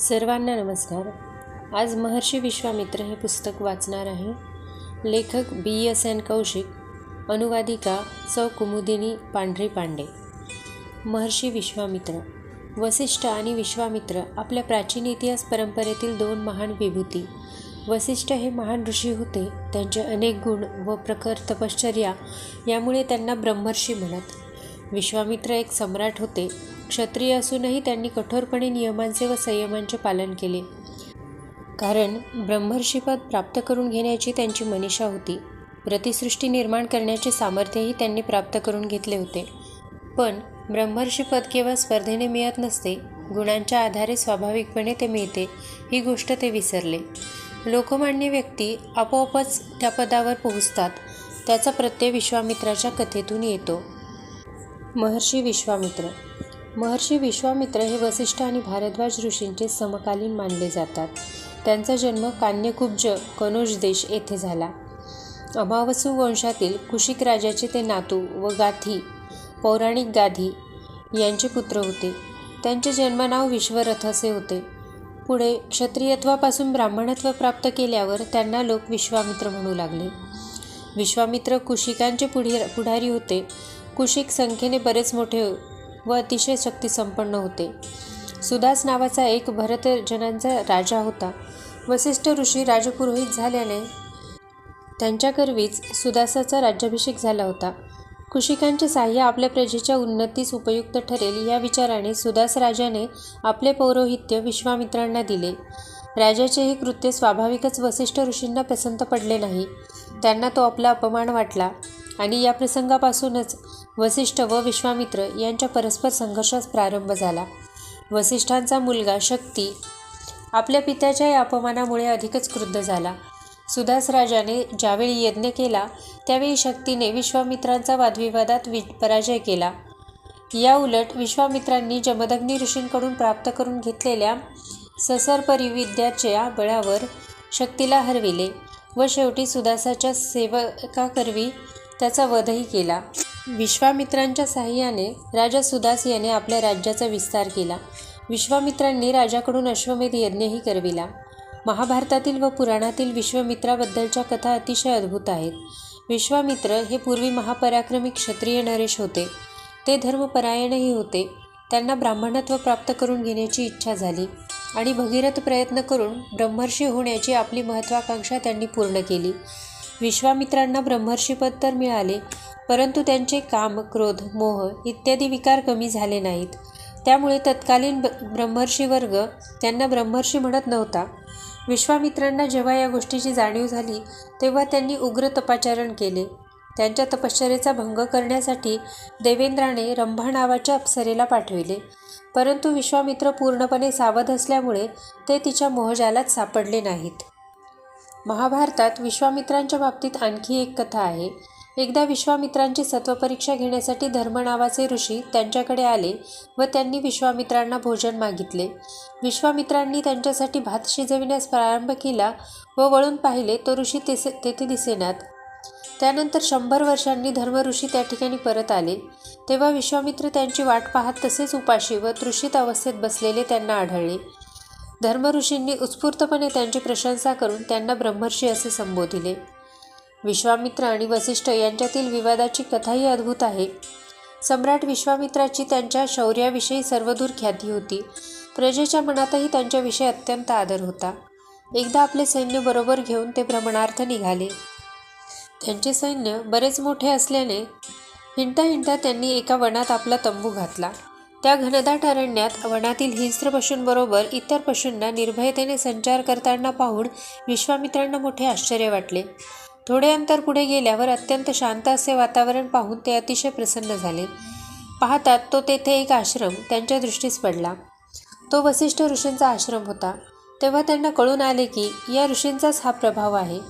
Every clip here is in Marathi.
सर्वांना नमस्कार. आज महर्षी विश्वामित्र हे पुस्तक वाचणार आहे. लेखक बी एस एन कौशिक अनुवादिका सौ कुमुदिनी पांढरी पांडे. महर्षी विश्वामित्र वसिष्ठ आणि विश्वामित्र आपल्या प्राचीन इतिहास परंपरेतील दोन महान विभूती. वसिष्ठ हे महान ऋषी होते. त्यांचे अनेक गुण व प्रखर तपश्चर्या यामुळे त्यांना ब्रह्मर्षी म्हणत. विश्वामित्र एक सम्राट होते. क्षत्रिय असूनही त्यांनी कठोरपणे नियमांचे व संयमांचे पालन केले. कारण ब्रह्मर्षीपद प्राप्त करून घेण्याची त्यांची मनीषा होती. प्रतिसृष्टी निर्माण करण्याचे सामर्थ्यही त्यांनी प्राप्त करून घेतले होते. पण ब्रह्मर्षीपद केवळ स्पर्धेने मिळत नसते गुणांच्या आधारे स्वाभाविकपणे ते मिळते ही गोष्ट ते विसरले. लोकमान्य व्यक्ती आपोआपच त्या पदावर पोहोचतात त्याचा प्रत्यय विश्वामित्राच्या कथेतून येतो. महर्षी विश्वामित्र महर्षी विश्वामित्र हे वसिष्ठ आणि भारद्वाज ऋषींचे समकालीन मानले जातात. त्यांचा जन्म कान्यकुब्ज कनोज देश येथे झाला. अमावसू वंशातील कुशिक राजाचे ते नातू व गाथी पौराणिक गाधी यांचे पुत्र होते. त्यांचे जन्मनाव विश्वरथ असे होते. पुढे क्षत्रियत्वापासून ब्राह्मणत्व प्राप्त केल्यावर त्यांना लोक विश्वामित्र म्हणू लागले. विश्वामित्र कुशिकांचे पुढे पुढारी होते. कुशिक संख्येने बरेच मोठे व अतिशय शक्तिसंपन्न होते. सुदास नावाचा एक भरतजनांचा राजा होता. वसिष्ठ ऋषी राजपुरोहित झाल्याने त्यांच्याकरवीच सुदासाचा राज्याभिषेक झाला होता. कुशिकांचे साह्य आपल्या प्रजेच्या उन्नतीस उपयुक्त ठरेल या विचाराने सुदास राजाने आपले पौरोहित्य विश्वामित्रांना दिले. राजाचे हे कृत्य स्वाभाविकच वसिष्ठ ऋषींना पसंत पडले नाही. त्यांना तो आपला अपमान वाटला आणि या प्रसंगापासूनच वसिष्ठ व विश्वामित्र यांच्या परस्पर संघर्षास प्रारंभ झाला. वसिष्ठांचा मुलगा शक्ती आपल्या पित्याच्या या अपमानामुळे अधिकच क्रुद्ध झाला. सुदास राजाने ज्यावेळी यज्ञ केला त्यावेळी शक्तीने विश्वामित्रांचा वादविवादात वि पराजय केला. या उलट विश्वामित्रांनी जमदग्नी ऋषींकडून प्राप्त करून घेतलेल्या ससरपरिविद्याच्या बळावर शक्तीला हरविले व शेवटी सुदासाच्या सेवकाकरवी त्याचा वधही केला. विश्वामित्रांच्या साह्याने राजा सुदास याने आपल्या राज्याचा विस्तार केला. विश्वामित्रांनी राजाकडून अश्वमेध यज्ञही करविला. महाभारतातील व पुराणातील विश्वामित्राबद्दलच्या कथा अतिशय अद्भुत आहेत. विश्वामित्र हे पूर्वी महापराक्रमी क्षत्रिय नरेश होते. ते धर्मपरायणही होते. त्यांना ब्राह्मणत्व प्राप्त करून घेण्याची इच्छा झाली आणि भगीरथ प्रयत्न करून ब्रह्मर्षी होण्याची आपली महत्त्वाकांक्षा त्यांनी पूर्ण केली. विश्वामित्रांना ब्रह्मर्षीपद तर मिळाले परंतु त्यांचे काम क्रोध मोह इत्यादी विकार कमी झाले नाहीत. त्यामुळे तत्कालीन ब्रह्मर्षी वर्ग त्यांना ब्रह्मर्षी म्हणत नव्हता. विश्वामित्रांना जेव्हा या गोष्टीची जाणीव झाली तेव्हा त्यांनी उग्र तपाचरण केले. त्यांच्या तपश्चरेचा भंग करण्यासाठी देवेंद्राने रंभा नावाच्या अप्सरेला पाठविले. परंतु विश्वामित्र पूर्णपणे सावध असल्यामुळे ते तिच्या मोहजालात सापडले नाहीत. महाभारतात विश्वामित्रांच्या बाबतीत आणखी एक कथा आहे. एकदा विश्वामित्रांची सत्वपरीक्षा घेण्यासाठी धर्म नावाचे ऋषी त्यांच्याकडे आले व त्यांनी विश्वामित्रांना भोजन मागितले. विश्वामित्रांनी त्यांच्यासाठी भात शिजविण्यास प्रारंभ केला व वळून पाहिले तो ऋषी तेसे तेथे दिसेनात. त्यानंतर शंभर वर्षांनी धर्मऋषी त्या ठिकाणी परत आले. तेव्हा विश्वामित्र त्यांची वाट पाहत तसेच उपाशी व तृषित अवस्थेत बसलेले त्यांना आढळले. धर्मऋषींनी उत्स्फूर्तपणे त्यांची प्रशंसा करून त्यांना ब्रह्मर्षी असे संबोधिले. विश्वामित्र आणि वसिष्ठ यांच्यातील विवादाची कथाही अद्भुत आहे. सम्राट विश्वामित्राची त्यांच्या शौर्याविषयी सर्वदूर ख्याती होती. प्रजेच्या मनातही त्यांच्याविषयी अत्यंत आदर होता. एकदा आपले सैन्य बरोबर घेऊन ते भ्रमणार्थ निघाले. त्यांचे सैन्य बरेच मोठे असल्याने हिंडता हिंडता त्यांनी एका वनात आपला तंबू घातला. त्या घनदाट अरण्यात वनातील हिंस्र पशूंबरोबर इतर पशूंना निर्भयतेने संचार करताना पाहून विश्वामित्रांना मोठे आश्चर्य वाटले. थोडे अंतर पुढे गेल्यावर अत्यंत शांत असे वातावरण पाहून ते अतिशय प्रसन्न झाले. पाहतात तो तेथे एक आश्रम त्यांच्या दृष्टीस पडला. तो वसिष्ठ ऋषींचा आश्रम होता. तेव्हा त्यांना कळून आले की या ऋषींचाच हा प्रभाव आहे.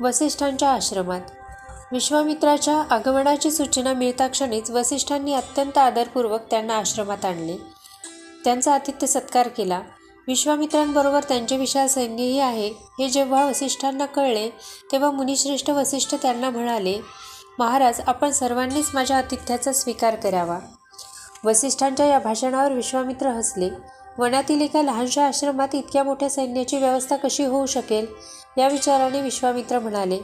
वसिष्ठांच्या आश्रमात विश्वामित्राच्या आगमनाची सूचना मिळताक्षणीच वसिष्ठांनी अत्यंत आदरपूर्वक त्यांना आश्रमात आणले. त्यांचा आतिथ्य सत्कार केला. विश्वामित्रांबरोबर त्यांचे विशाल सैन्यही आहे हे जेव्हा वसिष्ठांना कळले तेव्हा मुनिश्रेष्ठ वसिष्ठ त्यांना म्हणाले महाराज आपण सर्वांनीच माझ्या आतिथ्याचा स्वीकार करावा. वसिष्ठांच्या या भाषणावर विश्वामित्र हसले. वनातील एका लहानशा आश्रमात इतक्या मोठ्या सैन्याची व्यवस्था कशी होऊ शकेल? या विचाराने विश्वामित्र म्हणाले.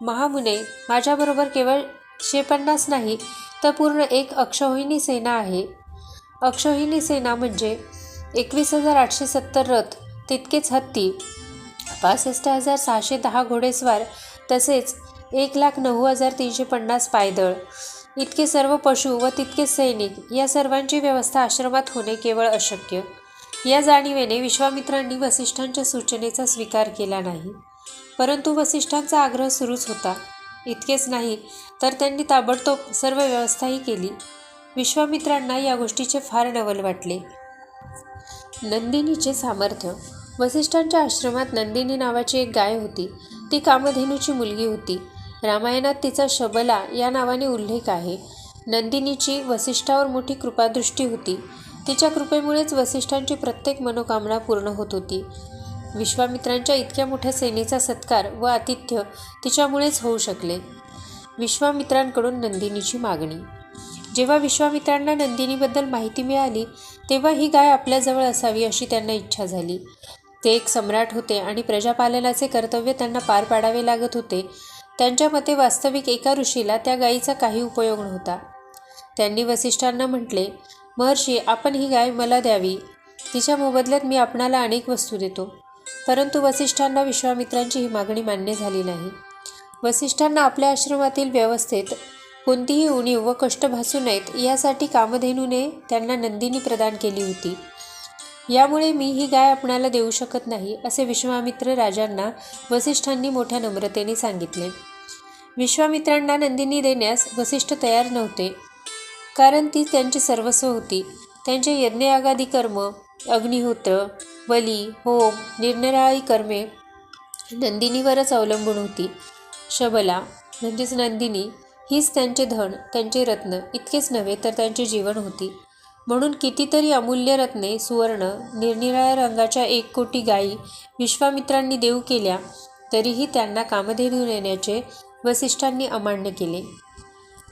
महामुने माझ्याबरोबर केवळ शेपन्नास नाही तर पूर्ण एक अक्षोहिणी सेना आहे. अक्षोहिणी सेना म्हणजे एकवीस हजार आठशे सत्तर रथ तितकेच हत्ती. पासष्ट हजार सहाशे दहा घोडेस्वार तसेच एक लाख नऊ हजार तीनशे पन्नास पायदळ. इतके सर्व पशु व तितके सैनिक या सर्वांची व्यवस्था आश्रमात होणे केवळ अशक्य. या जाणीवेने विश्वामित्रांनी वसिष्ठांच्या सूचनेचा स्वीकार केला नाही. परंतु वसिष्ठांचा आग्रह सुरूच होता. इतकेच नाही तर त्यांनी ताबडतोब सर्व व्यवस्थाही केली. विश्वामित्रांना या गोष्टीचे फार नवल वाटले. नंदिनीचे सामर्थ्य. वसिष्ठांच्या आश्रमात नंदिनी नावाची एक गाय होती. ती कामधेनूची मुलगी होती. रामायणात तिचा शबला या नावाने उल्लेख आहे. नंदिनीची वसिष्ठावर मोठी कृपादृष्टी होती. तिच्या कृपेमुळेच वसिष्ठांची प्रत्येक मनोकामना पूर्ण होत होती. विश्वामित्रांच्या इतक्या मोठ्या सेनेचा सत्कार व आतिथ्य तिच्यामुळेच होऊ शकले. विश्वामित्रांकडून नंदिनीची मागणी. जेव्हा विश्वामित्रांना नंदिनीबद्दल माहिती मिळाली तेव्हा ही गाय आपल्याजवळ असावी अशी त्यांना इच्छा झाली. ते एक सम्राट होते आणि प्रजापालनाचे कर्तव्य त्यांना पार पाडावे लागत होते. त्यांच्या मते वास्तविक एका ऋषीला त्या गायीचा काही उपयोग नव्हता. त्यांनी वसिष्ठांना म्हटले महर्षी आपण ही गाय मला द्यावी. तिच्या मोबदल्यात मी आपणाला अनेक वस्तू देतो. परंतु वसिष्ठांना विश्वामित्रांची ही मागणी मान्य झाली नाही. वसिष्ठांना आपल्या आश्रमातील व्यवस्थेत कोणतीही उणीव व कष्ट भासू नयेत यासाठी कामधेनूने त्यांना नंदिनी प्रदान केली होती. यामुळे मी ही गाय आपणाला देऊ शकत नाही असे विश्वामित्र राजांना वसिष्ठांनी मोठ्या नम्रतेने सांगितले. विश्वामित्रांना नंदिनी देण्यास वसिष्ठ तयार नव्हते कारण ती त्यांची सर्वस्व होती. त्यांचे यज्ञयागादी कर्म अग्निहोत्र बली होम निरनिराळी कर्मे नंदिनीवरच अवलंबून होती. शबला म्हणजेच नंदिनी हीच त्यांचे धन त्यांचे रत्न इतकेच नव्हे तर त्यांचे जीवन होती. म्हणून कितीतरी अमूल्य रत्ने सुवर्ण निरनिराळ्या रंगाच्या एक कोटी गायी विश्वामित्रांनी देऊ केल्या तरीही त्यांना कामधेनू नेण्याचे वसिष्ठांनी अमान्य केले.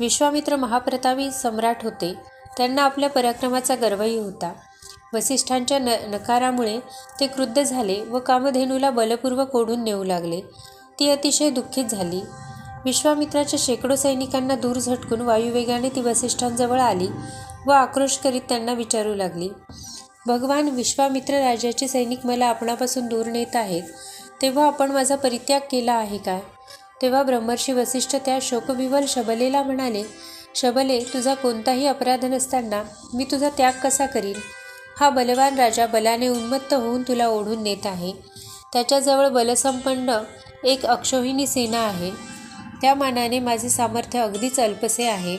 विश्वामित्र महाप्रतापी सम्राट होते. त्यांना आपल्या पराक्रमाचा गर्वही होता. वसिष्ठांच्या न नकारामुळे ते क्रुद्ध झाले व कामधेनूला बलपूर्वक ओढून नेऊ लागले. ती अतिशय दुःखित झाली. विश्वामित्राच्या शेकडो सैनिकांना दूर झटकून वायुवेगाने ती वसिष्ठांजवळ आली व आक्रोश करीत त्यांना विचारू लागली. भगवान विश्वामित्र राजाचे सैनिक मला आपणापासून दूर नेत आहेत. तेव्हा आपण माझा परित्याग केला आहे का तेव्हा ब्रह्मर्षी वसिष्ठ त्या शोकविवल शबलेला म्हणाले शबले तुझा कोणताही अपराध नसताना मी तुझा त्याग कसा करीन? हा बलवान राजा बलाने उन्मत्त होऊन तुला ओढून नेत आहे. त्याच्याजवळ बलसंपन्न एक अक्षोहिणी सेना आहे. त्या मानाने माझे सामर्थ्य अगदीच अल्पसे आहे.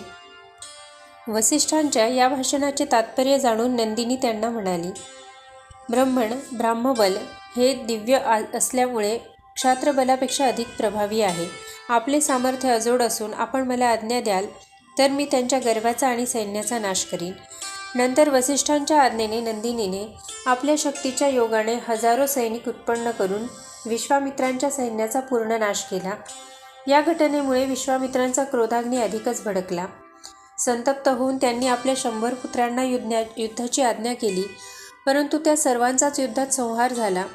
वसिष्ठांच्या या भाषणाचे तात्पर्य जाणून नंदिनी त्यांना म्हणाली ब्रह्मण ब्राह्मबल हे दिव्य आ असल्यामुळे क्षात्रबलापेक्षा अधिक प्रभावी आहे. आपले सामर्थ्य अजोड असून आपण मला आज्ञा द्याल तर मी त्यांच्या गर्वाचा आणि सैन्याचा नाश करीन. नंतर वसिष्ठांच्या आज्ञेने नंदिनीने आपल्या शक्तीच्या योगाने हजारो सैनिक उत्पन्न करून विश्वामित्रांच्या सैन्याचा पूर्ण नाश केला. या घटनेमुळे विश्वामित्रांचा क्रोधाग्नी अधिकच भडकला. संतप्त होऊन त्यांनी आपल्या शंभर पुत्रांना युद्धा युद्धाची आज्ञा केली परंतु त्या सर्वांचाच युद्धात संहार झाला.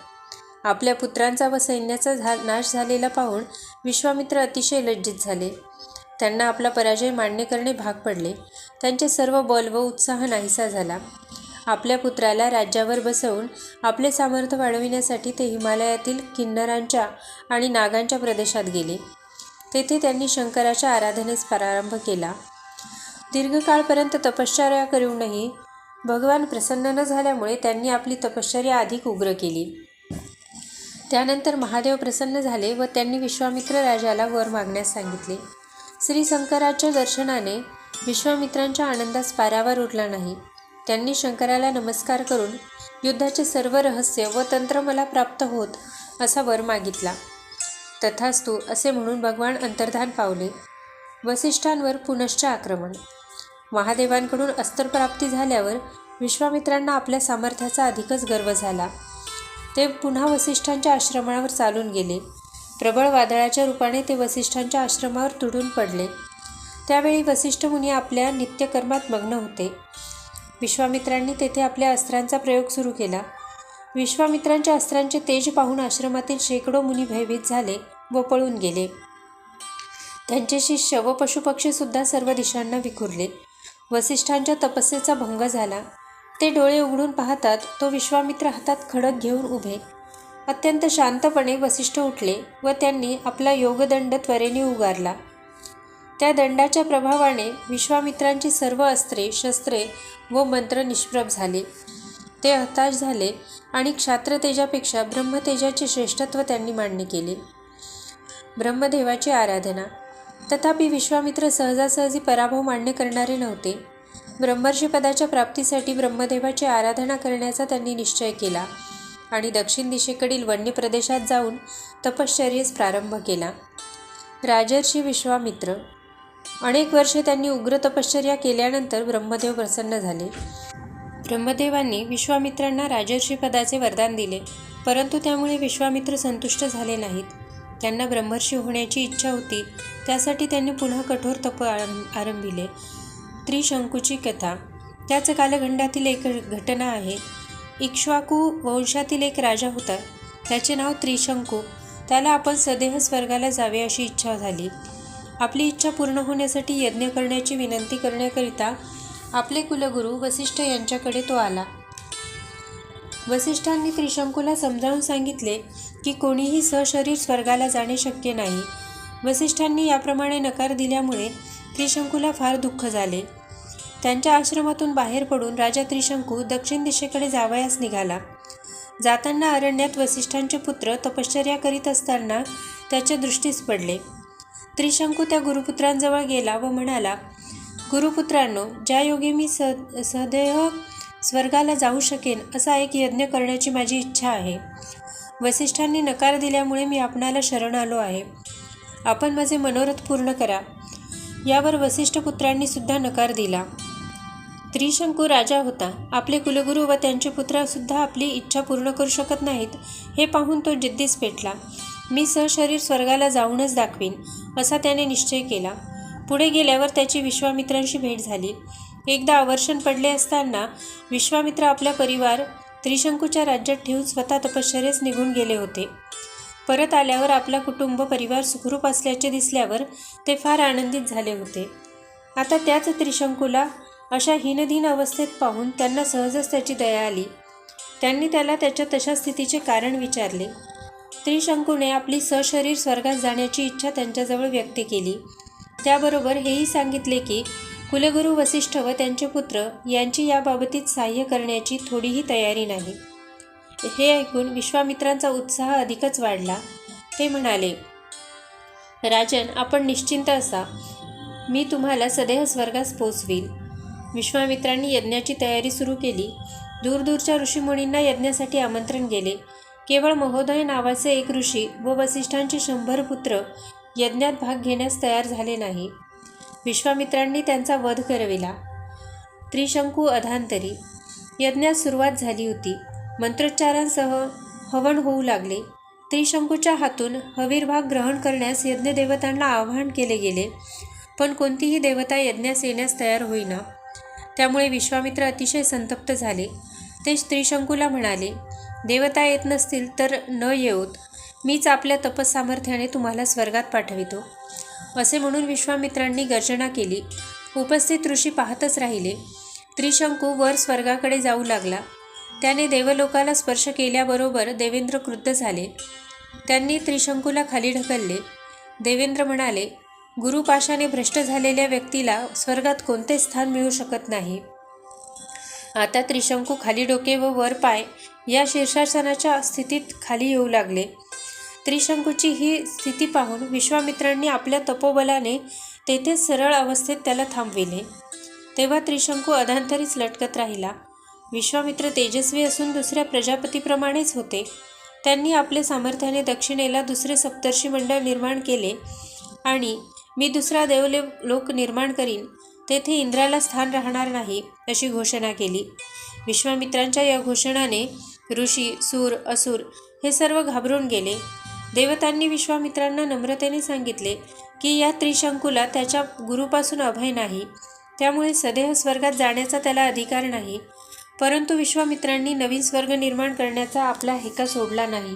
आपल्या पुत्रांचा व सैन्याचा झा नाश झालेला पाहून विश्वामित्र अतिशय लज्जित झाले. त्यांना आपला पराजय मान्य करणे भाग पडले. त्यांचे सर्व बल व उत्साह नाहीसा झाला. आपल्या पुत्राला राज्यावर बसवून आपले सामर्थ्य वाढविण्यासाठी ते हिमालयातील किन्नरांच्या आणि नागांच्या प्रदेशात गेले. तेथे त्यांनी शंकराच्या आराधनेस प्रारंभ केला. दीर्घकाळपर्यंत तपश्चर्या करूनही भगवान प्रसन्न न झाल्यामुळे त्यांनी आपली तपश्चर्या अधिक उग्र केली. त्यानंतर महादेव प्रसन्न झाले व त्यांनी विश्वामित्र राजाला वर मागण्यास सांगितले. श्री शंकराच्या दर्शनाने विश्वामित्रांच्या आनंदास पारावर उरला नाही. त्यांनी शंकराला नमस्कार करून युद्धाचे सर्व रहस्य व तंत्र मला प्राप्त होत असा वर मागितला. तथास्तु असे म्हणून भगवान अंतर्धान पावले. वसिष्ठांवर पुनश्च आक्रमण. महादेवांकडून अस्त्रप्राप्ती झाल्यावर विश्वामित्रांना आपल्या सामर्थ्याचा अधिकच गर्व झाला. ते पुन्हा वसिष्ठांच्या आश्रमावर चालून गेले. प्रबळ वादळाच्या रूपाने ते वसिष्ठांच्या आश्रमावर तुडून पडले. त्यावेळी वसिष्ठ मुनी आपल्या नित्यकर्मात मग्न होते. विश्वामित्रांनी तेथे आपल्या अस्त्रांचा प्रयोग सुरू केला. विश्वामित्रांच्या अस्त्रांचे तेज पाहून आश्रमातील शेकडो मुनी भयभीत झाले व पळून गेले. त्यांचे शिष्य व पशुपक्षीसुद्धा सर्व दिशांना विखुरले. वसिष्ठांच्या तपस्येचा भंग झाला. ते डोळे उघडून पाहतात तो विश्वामित्र हातात खडक घेऊन उभे. अत्यंत शांतपणे वसिष्ठ उठले व त्यांनी आपला योगदंड त्वरेने उगारला. त्या दंडाच्या प्रभावाने विश्वामित्रांची सर्व अस्त्रे शस्त्रे व मंत्र निष्प्रभ झाले. ते हताश झाले आणि क्षात्रतेजापेक्षा ब्रह्मतेजाचे श्रेष्ठत्व त्यांनी मान्य केले. ब्रह्मदेवाची आराधना. तथापि विश्वामित्र सहजासहजी पराभव मान्य करणारे नव्हते. ब्रह्मर्षी पदाच्या प्राप्तीसाठी ब्रह्मदेवाची आराधना करण्याचा त्यांनी निश्चय केला. आणि दक्षिण दिशेकडील वन्य प्रदेशात जाऊन तपश्चर्येस प्रारंभ केला. राजर्षी विश्वामित्र अनेक वर्षे त्यांनी उग्र तपश्चर्या केल्यानंतर ब्रह्मदेव प्रसन्न झाले. ब्रह्मदेवांनी विश्वामित्रांना राजर्षी पदाचे वरदान दिले परंतु त्यामुळे विश्वामित्र संतुष्ट झाले नाहीत. त्यांना ब्रह्मर्षी होण्याची इच्छा होती त्यासाठी त्यांनी पुन्हा कठोर तप आरं आरंभिले. त्रिशंकूची कथा. त्याच कालखंडातील एक घटना आहे. इक्ष्वाकू वंशातील एक राजा होता. त्याचे नाव त्रिशंकू. त्याला आपण सदेह स्वर्गाला जावे अशी इच्छा झाली. आपली इच्छा पूर्ण होण्यासाठी यज्ञ करण्याची विनंती करण्याकरिता आपले कुलगुरू वसिष्ठ यांच्याकडे तो आला. वसिष्ठांनी त्रिशंकूला समजावून सांगितले की कोणीही सशरीर स्वर्गाला जाणे शक्य नाही. वसिष्ठांनी याप्रमाणे नकार दिल्यामुळे त्रिशंकूला फार दुःख झाले. त्यांच्या आश्रमातून बाहेर पडून राजा त्रिशंकू दक्षिण दिशेकडे जावयास निघाला. जाताना अरण्यात वसिष्ठांचे पुत्र तपश्चर्या करीत असताना त्याच्या दृष्टीस पडले. त्रिशंकू त्या गुरुपुत्रांजवळ गेला व म्हणाला गुरुपुत्रांनो ज्या योगे मी स सदैव स्वर्गाला जाऊ शकेन असा एक यज्ञ करण्याची माझी इच्छा आहे. वसिष्ठांनी नकार दिल्यामुळे मी आपणाला शरण आलो आहे. आपण माझे मनोरथ पूर्ण करा. यावर वसिष्ठ पुत्रांनी सुद्धा नकार दिला. त्रिशंकू राजा होता. आपले कुलगुरू व त्यांचे पुत्रसुद्धा आपली इच्छा पूर्ण करू शकत नाहीत हे पाहून तो जिद्दीस पेटला. मी सहशरीर स्वर्गाला जाऊनच दाखवीन असा त्याने निश्चय केला. पुढे गेल्यावर त्याची विश्वामित्रांशी भेट झाली. एकदा आवर्षण पडले असताना विश्वामित्र आपला परिवार त्रिशंकूच्या राज्यात ठेवून स्वतः तपश्चर्येस निघून गेले होते. परत आल्यावर आपला कुटुंब परिवार सुखरूप असल्याचे दिसल्यावर ते फार आनंदित झाले होते. आता त्याच त्रिशंकूला अशा हीनधीन अवस्थेत पाहून त्यांना सहजच त्याची दया आली. त्यांनी त्याला त्याच्या तशा स्थितीचे कारण विचारले. त्रिशंकूने आपली सशरीर स्वर्गात जाण्याची इच्छा त्यांच्याजवळ व्यक्त केली. त्याबरोबर हेही सांगितले की कुलगुरू वसिष्ठ व त्यांचे पुत्र यांची याबाबतीत सहाय्य करण्याची थोडीही तयारी नाही. हे ऐकून विश्वामित्रांचा उत्साह अधिकच वाढला. ते म्हणाले राजन आपण निश्चिंत असा. मी तुम्हाला सदैह स्वर्गास पोचवील विश्वामित्रांनी यज्ञाची तयारी सुरू केली. दूरदूरच्या ऋषीमुनींना यज्ञासाठी आमंत्रण गेले. केवळ महोदय नावाचे एक ऋषी व वसिष्ठांचे शंभर पुत्र यज्ञात भाग घेण्यास तयार झाले नाही. विश्वामित्रांनी त्यांचा वध करविला. त्रिशंकू अधांतरी. यज्ञात सुरुवात झाली होती. मंत्रोच्चारांसह हवन होऊ लागले. त्रिशंकूच्या हातून हवीरभाग ग्रहण करण्यास यज्ञदेवतांना आवाहन केले गेले. पण कोणतीही देवता यज्ञास येण्यास तयार होईना. त्यामुळे विश्वामित्र अतिशय संतप्त झाले. ते स्त्रीशंकूला म्हणाले देवता येत नसतील तर न येऊत. मीच आपल्या तपसामर्थ्याने तुम्हाला स्वर्गात पाठवितो. असे म्हणून विश्वामित्रांनी गर्जना केली. उपस्थित ऋषी पाहतच राहिले. त्रिशंकू वर स्वर्गाकडे जाऊ लागला. त्याने देवलोकाला स्पर्श केल्याबरोबर देवेंद्र क्रुद्ध झाले. त्यांनी त्रिशंकूला खाली ढकलले. देवेंद्र म्हणाले गुरुपाशाने भ्रष्ट झालेल्या व्यक्तीला स्वर्गात कोणते स्थान मिळू शकत नाही. आता त्रिशंकू खाली डोके व वर पाय या शीर्षासनाच्या स्थितीत खाली येऊ लागले. त्रिशंकूची ही स्थिती पाहून विश्वामित्रांनी आपल्या तपोबलाने तेथेच सरळ अवस्थेत त्याला थांबविले. तेव्हा त्रिशंकू अधांतरीच लटकत राहिला. विश्वामित्र तेजस्वी असून दुसऱ्या प्रजापतीप्रमाणेच होते. त्यांनी आपल्या सामर्थ्याने दक्षिणेला दुसरे सप्तर्षी मंडळ निर्माण केले आणि मी दुसरा देवले लोक निर्माण करीन. तेथे इंद्राला स्थान राहणार नाही अशी घोषणा केली. विश्वामित्रांच्या या घोषणाने ऋषी सूर असुर हे सर्व घाबरून गेले. देवतांनी विश्वामित्रांना नम्रतेने सांगितले की या त्रिशंकूला त्याच्या गुरुपासून अभय नाही. त्यामुळे सदैव स्वर्गात जाण्याचा त्याला अधिकार नाही. परंतु विश्वामित्रांनी नवीन स्वर्ग निर्माण करण्याचा आपला हेका सोडला नाही.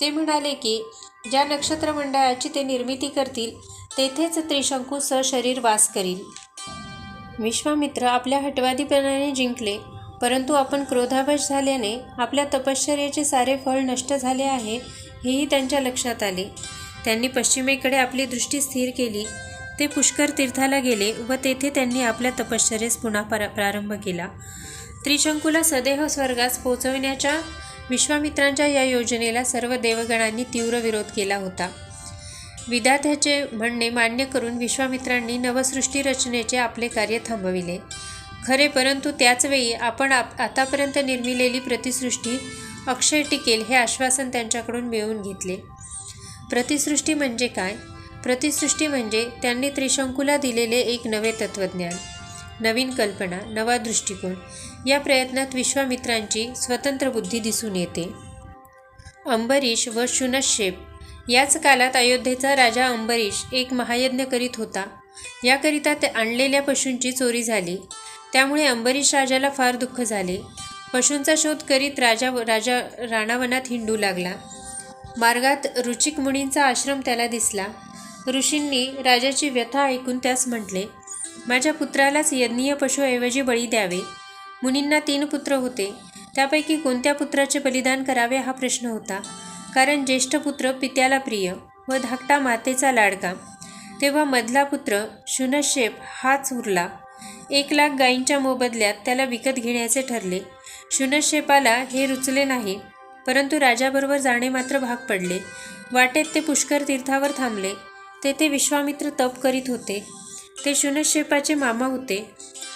ते म्हणाले की ज्या नक्षत्रमंडळाची ते निर्मिती करतील तेथेच त्रिशंकू सशरीर वास करील. विश्वामित्र आपल्या हटवादीपणाने जिंकले परंतु आपण क्रोधावश झाल्याने आपल्या तपश्चर्याचे सारे फळ नष्ट झाले आहे हेही त्यांच्या लक्षात आले. त्यांनी पश्चिमेकडे आपली दृष्टी स्थिर केली. ते पुष्कर तीर्थाला गेले व तेथे त्यांनी आपल्या तपश्चर्येस पुन्हा प्रारंभ केला. त्रिशंकूला सदेह स्वर्गास पोचविण्याच्या विश्वामित्रांच्या या योजनेला सर्व देवगणांनी तीव्र विरोध केला होता. विधात्याचे म्हणणे मान्य करून विश्वामित्रांनी नवसृष्टी रचनेचे आपले कार्य थांबविले. खरे परंतु त्याचवेळी आपण आप आतापर्यंत निर्मिलेली प्रतिसृष्टी अक्षय टिकेल हे आश्वासन त्यांच्याकडून मिळवून घेतले. प्रतिसृष्टी म्हणजे काय? प्रतिसृष्टी म्हणजे त्यांनी त्रिशंकूला दिलेले एक नवे तत्त्वज्ञान नवीन कल्पना नवा दृष्टिकोन. या प्रयत्नात विश्वामित्रांची स्वतंत्र बुद्धी दिसून येते. अंबरीश व शुनशेप याच कालात अयोध्येचा राजा अंबरीश एक महायज्ञ करीत होता. याकरिता ते आणलेल्या पशूंची चोरी झाली. त्यामुळे अंबरीश राजाला फार दुःख झाले. पशूंचा शोध करीत राजा राजा राणावनात हिंडू लागला. मार्गात रुचिक मुनींचा आश्रम त्याला दिसला. ऋषींनी राजाची व्यथा ऐकून त्यास म्हटले माझ्या पुत्रालाच यज्ञीय पशुऐवजी बळी द्यावे. मुनींना तीन पुत्र होते. त्यापैकी कोणत्या पुत्राचे बलिदान करावे हा प्रश्न होता. कारण ज्येष्ठ पुत्र पित्याला प्रिय व धाकटा मातेचा लाडका. तेव्हा मधला पुत्र शुनशेप हाच उरला. एक लाख गायींच्या मोबदल्यात त्याला विकत घेण्याचे ठरले. शुनशेपाला हे रुचले नाही परंतु राजाबरोबर जाणे मात्र भाग पडले. वाटेत ते पुष्कर तीर्थावर थांबले. तेथे विश्वामित्र तप करीत होते. ते शुनशेपाचे मामा होते.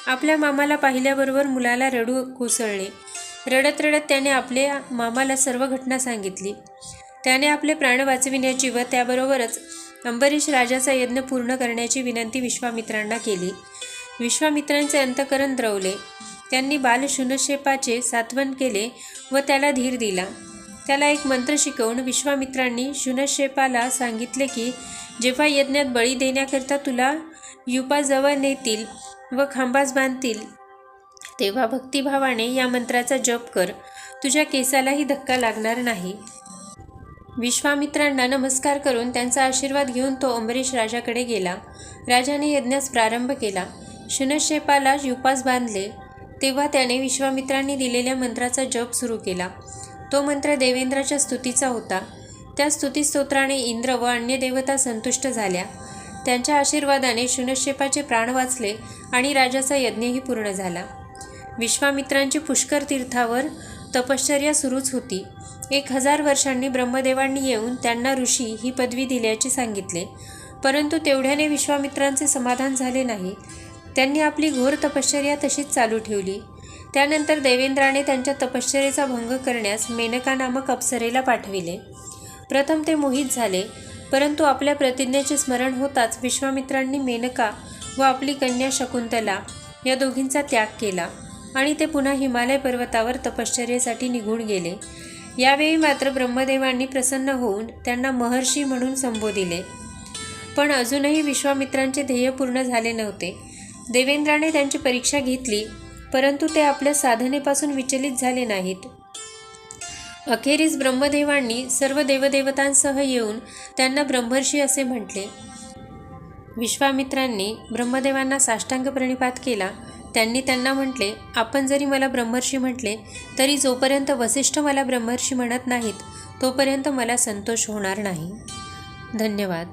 आपल्या मामाला पाहिल्याबरोबर मुलाला रडू कोसळले. रडत रडत त्याने आपल्या मामाला सर्व घटना सांगितली. त्याने आपले प्राण वाचविण्याची व त्याबरोबरच अंबरीश राजाचा यज्ञ पूर्ण करण्याची विनंती विश्वामित्रांना केली. विश्वामित्रांचे अंतकरण द्रवले. त्यांनी बालशुनशेपाचे सात्वन केले व त्याला धीर दिला. त्याला एक मंत्र शिकवून विश्वामित्रांनी शुनशेपाला सांगितले की जेव्हा यज्ञात बळी देण्याकरता तुला युपाजवळ नेतील व खांबास बांधतील तेव्हा भक्तिभावाने या मंत्राचा जप कर. तुझ्या केसालाही धक्का लागणार नाही. विश्वामित्रांना नमस्कार करून त्यांचा आशीर्वाद घेऊन तो अंबरीश राजाकडे गेला. राजाने यज्ञास प्रारंभ केला. शनशेपाला युपास बांधले. तेव्हा त्याने विश्वामित्रांनी दिलेल्या मंत्राचा जप सुरू केला. तो मंत्र देवेंद्राच्या स्तुतीचा होता. त्या स्तुतीस्तोत्राने इंद्र व अन्य देवता संतुष्ट झाल्या. त्यांच्या आशीर्वादाने शुनशेपाचे प्राण वाचले आणि राजाचा यज्ञही पूर्ण झाला. विश्वामित्रांची पुष्कर तीर्थावर तपश्चर्या सुरूच होती. एक हजार वर्षांनी ब्रह्मदेवांनी येऊन त्यांना ऋषी ही पदवी दिल्याचे सांगितले. परंतु तेवढ्याने विश्वामित्रांचे समाधान झाले नाही. त्यांनी आपली घोर तपश्चर्या तशीच चालू ठेवली. त्यानंतर देवेंद्राने त्यांच्या तपश्चर्याचा भंग करण्यास मेनका नामक अप्सरेला पाठविले. प्रथम ते मोहित झाले परंतु आपल्या प्रतिज्ञेचे स्मरण होताच विश्वामित्रांनी मेनका व आपली कन्या शकुंतला या दोघींचा त्याग केला. आणि ते पुन्हा हिमालय पर्वतावर तपश्चर्येसाठी निघून गेले. यावेळी मात्र ब्रह्मदेवांनी प्रसन्न होऊन त्यांना महर्षी म्हणून संबोधिले. पण अजूनही विश्वामित्रांचे ध्येय पूर्ण झाले नव्हते. देवेंद्राने त्यांची परीक्षा घेतली परंतु ते आपल्या साधनेपासून विचलित झाले नाहीत. अखेरीस ब्रह्मदेवांनी सर्व देवदेवतांसह येऊन त्यांना ब्रह्मर्षी असे म्हटले. विश्वामित्रांनी ब्रह्मदेवांना साष्टांग प्रणिपात केला. त्यांनी त्यांना म्हटले आपण जरी मला ब्रह्मर्षी म्हटले तरी जोपर्यंत वसिष्ठ मला ब्रह्मर्षी म्हणत नाहीत तोपर्यंत मला संतोष होणार नाही. धन्यवाद.